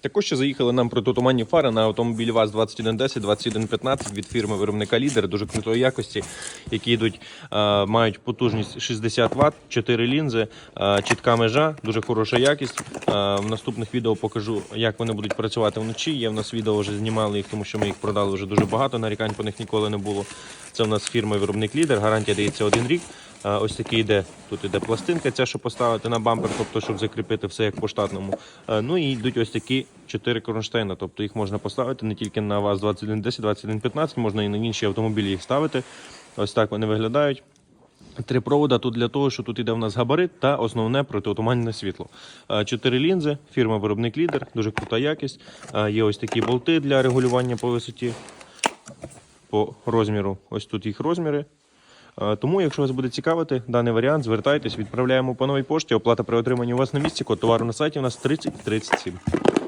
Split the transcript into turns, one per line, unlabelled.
Також ще заїхали нам протитуманні фари на автомобіль ВАЗ-2110-2115 від фірми виробника Лідер дуже крутої якості, які йдуть, е, мають потужність 60 Вт, 4 лінзи, е, чітка межа, дуже хороша якість. Е, в наступних відео покажу, як вони будуть працювати вночі. Є в нас відео вже знімали їх, тому що ми їх продали вже дуже багато. Нарікань по них ніколи не було. Це в нас фірма виробник Лідер. Гарантія дається один рік. Ось такий йде. Тут іде пластинка, ця, що поставити на бампер, тобто, щоб закріпити все як по штатному. Ну і йдуть ось такі чотири кронштейна. Тобто їх можна поставити не тільки на ВАЗ 2110, 2115, можна і на інші автомобілі їх ставити. Ось так вони виглядають. Три провода тут для того, що тут іде в нас габарит та основне протиотуманне світло. Чотири лінзи, фірма виробник лідер, дуже крута якість. Є ось такі болти для регулювання по висоті, по розміру. Ось тут їх розміри. Е, Тому, якщо вас буде цікавити даний варіант, звертайтесь, відправляємо по новій пошті. Оплата при отриманні у вас на місці. Код товару на сайті у нас 3037.